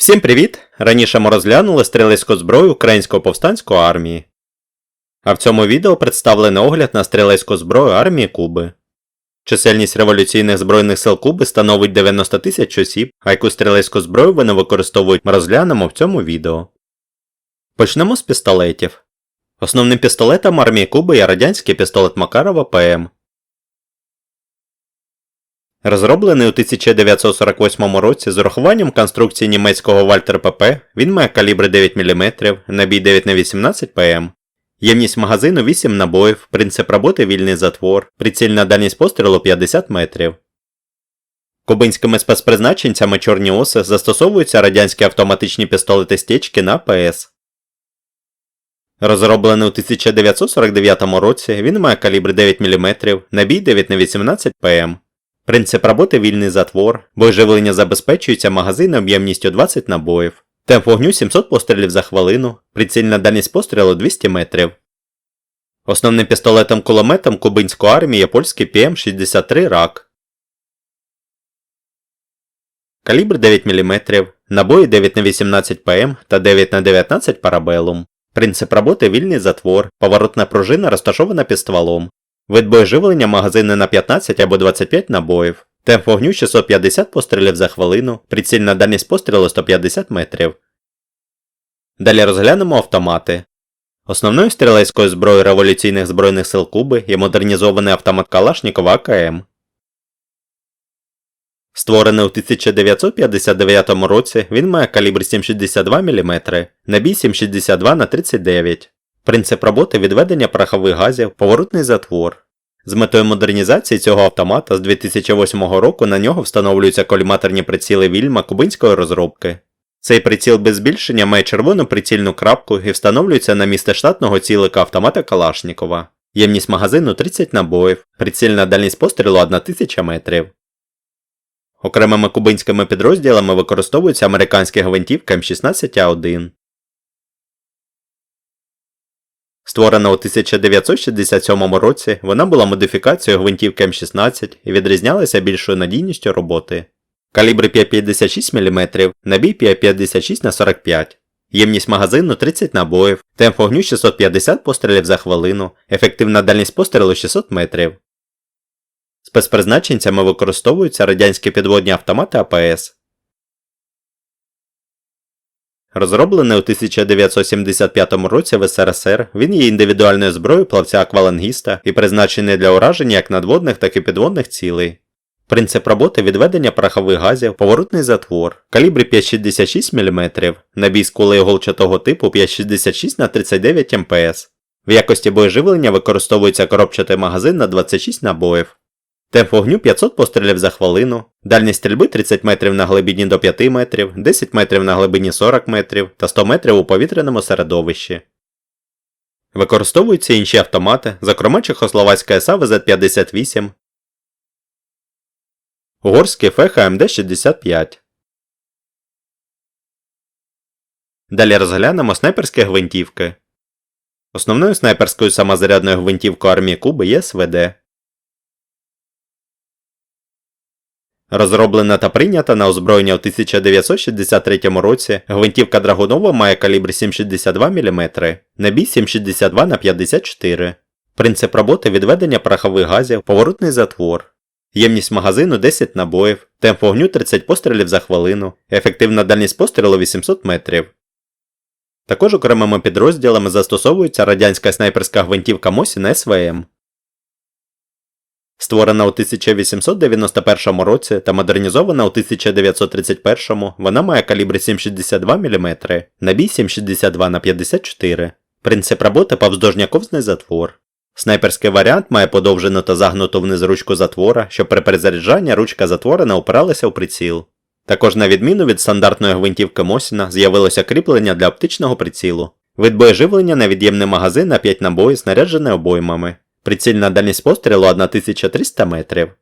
Всім привіт! Раніше ми розглянули стрілецьку зброю Української повстанської армії. А в цьому відео представлений огляд на стрілецьку зброю армії Куби. Чисельність революційних збройних сил Куби становить 90 тисяч осіб, а яку стрілецьку зброю вони використовують ми розглянемо в цьому відео. Почнемо з пістолетів. Основним пістолетом армії Куби є радянський пістолет Макарова ПМ. Розроблений у 1948 році з урахуванням конструкції німецького Вальтер ПП, він має калібри 9 мм, набій 9х18 ПМ. Ємність магазину 8 набоїв, принцип роботи вільний затвор, прицільна дальність пострілу 50 метрів. Кубинськими спецпризначенцями чорні оси застосовуються радянські автоматичні пістолети стічки на ПС. Розроблений у 1949 році, він має калібр 9 мм, набій 9х18 ПМ. Принцип роботи вільний затвор, боєживлення забезпечується магазином об'ємністю 20 набоїв. Темп вогню 700 пострілів за хвилину, прицільна дальність пострілу 200 метрів. Основним пістолетом кулеметом кубинської армії є польський ПМ-63 РАК. Калібр 9 мм, набої 9х18 ПМ та 9х19 парабелум. Принцип роботи вільний затвор, поворотна пружина розташована під стволом. Вид боєживлення магазини на 15 або 25 набоїв. Темп вогню 650 пострілів за хвилину, прицільна дальність пострілу 150 метрів. Далі розглянемо автомати. Основною стрілецькою зброєю революційних збройних сил Куби є модернізований автомат Калашнікова АКМ. Створений у 1959 році, він має калібр 7,62 мм, набій 7,62 на 39 Принцип роботи відведення порохових газів, поворотний затвор. З метою модернізації цього автомата з 2008 року на нього встановлюються коліматорні приціли Вільма кубинської розробки. Цей приціл без збільшення має червону прицільну крапку і встановлюється на місце штатного цілика автомата Калашнікова. Ємність магазину 30 набоїв, прицільна дальність пострілу 1000 метрів. Окремими кубинськими підрозділами використовується американська гвинтівка М16А1. Створена у 1967 році, вона була модифікацією гвинтівки М16 і відрізнялася більшою надійністю роботи. Калібри 5,56 мм, набій 5,56 на 45 Ємність магазину 30 набоїв, темп вогню 650 пострілів за хвилину, ефективна дальність пострілу 600 метрів. Спецпризначенцями використовуються радянські підводні автомати АПС. Розроблений у 1975 році в СРСР, він є індивідуальною зброєю плавця аквалангіста і призначений для ураження як надводних, так і підводних цілей. Принцип роботи відведення порохових газів, поворотний затвор, калібри 5,66 мм, набій з кулею голчатого типу 5,66 на 39 МПС. В якості боєживлення використовується коробчатий магазин на 26 набоїв. Темп вогню 500 пострілів за хвилину, дальність стрільби 30 метрів на глибині до 5 метрів, 10 метрів на глибині 40 метрів та 100 метрів у повітряному середовищі. Використовуються інші автомати, зокрема Чехословацька СА ВЗ-58, Угорський ФЕХ АМД-65. Далі розглянемо снайперські гвинтівки. Основною снайперською самозарядною гвинтівкою армії Куби є СВД. Розроблена та прийнята на озброєння у 1963 році, гвинтівка Драгунова має калібр 7,62 мм, набій 7,62 на 54 Принцип роботи відведення порохових газів, поворотний затвор. Ємність магазину 10 набоїв, темп вогню 30 пострілів за хвилину, ефективна дальність пострілу 800 метрів. Також окремими підрозділами застосовується радянська снайперська гвинтівка Мосіна СВМ. Створена у 1891 році та модернізована у 1931, вона має калібр 7,62 мм, набій 7,62 на 54 Принцип роботи повздовжняковзний затвор. Снайперський варіант має подовжену та загнуту вниз ручку затвора, щоб при перезаряджанні ручка затвора не опиралася у приціл. Також на відміну від стандартної гвинтівки Мосіна з'явилося кріплення для оптичного прицілу. Вид боєживлення на від'ємний магазин на 5 набоїв снаряджений обоймами. Прицільна дальність пострілу 1300 метрів.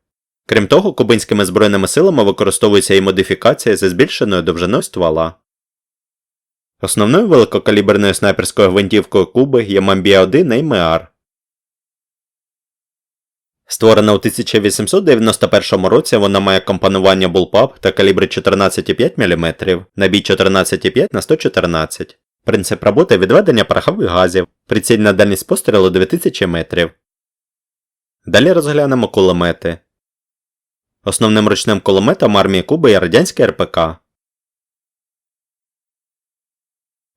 Крім того, кубинськими збройними силами використовується і модифікація зі збільшеною довжиною ствола. Основною великокаліберною снайперською гвинтівкою Куби є Мамбія 1 AMR. Створена у 1891 році, вона має компонування Bullpup та калібри 14,5 мм, набій 14,5 на 114 Принцип роботи відведення порохових газів, прицільна дальність пострілу 2000 метрів. Далі розглянемо кулемети. Основним ручним кулеметом армії Куби є радянський РПК.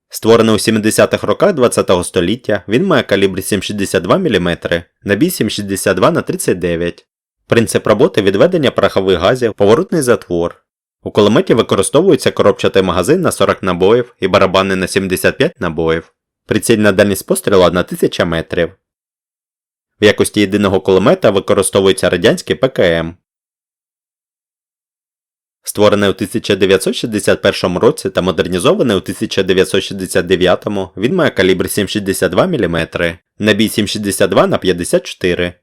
Створений у 70-х роках ХХ століття, він має калібр 7,62 мм, набій 7,62 на 39 Принцип роботи відведення порохових газів, поворотний затвор. У кулеметі використовується коробчатий магазин на 40 набоїв і барабани на 75 набоїв. Прицільна дальність пострілу 1000 метрів. В якості єдиного кулемета використовується радянський ПКМ. Створений у 1961 році та модернізований у 1969, він має калібр 7,62 мм, набій 7,62 на 54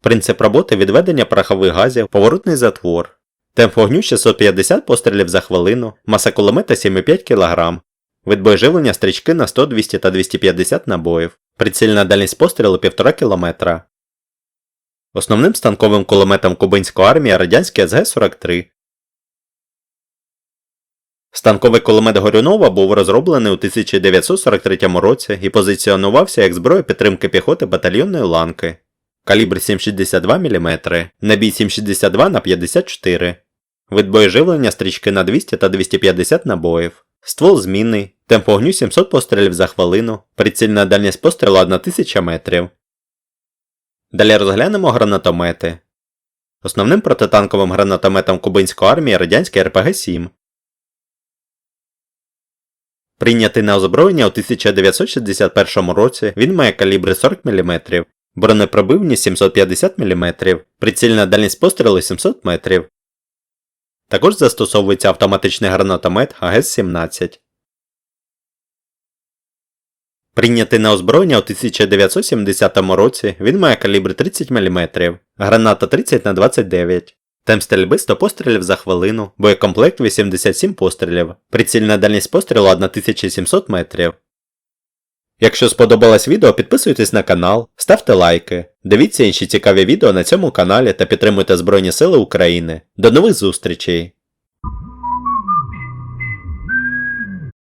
Принцип роботи відведення порохових газів, поворотний затвор. Темп вогню 650 пострілів за хвилину, маса кулемета 7,5 кг. Від боєживлення стрічки на 100, 200 та 250 набоїв. Прицільна дальність пострілу 1,5 км. Основним станковим кулеметом кубинської армії радянський СГ-43. Станковий кулемет Горюнова був розроблений у 1943 році і позиціонувався як зброя підтримки піхоти батальйонної ланки. Калібр 7,62 мм, набій 7,62 на 54 Вид боєживлення стрічки на 200 та 250 набоїв. Ствол змінний, темп вогню 700 пострілів за хвилину, прицільна дальність пострілу 1000 метрів. Далі розглянемо гранатомети. Основним протитанковим гранатометом кубинської армії радянський РПГ-7. Прийнятий на озброєння у 1961 році, він має калібри 40 мм, бронепробивність 750 мм, прицільна дальність пострілу 700 метрів. Також застосовується автоматичний гранатомет АГС-17. Прийнятий на озброєння у 1970 році, він має калібр 30 мм, граната 30 на 29 Темп стрільби 100 пострілів за хвилину, боєкомплект 87 пострілів, прицільна дальність пострілу 1700 метрів. Якщо сподобалось відео, підписуйтесь на канал, ставте лайки, дивіться інші цікаві відео на цьому каналі та підтримуйте Збройні Сили України. До нових зустрічей!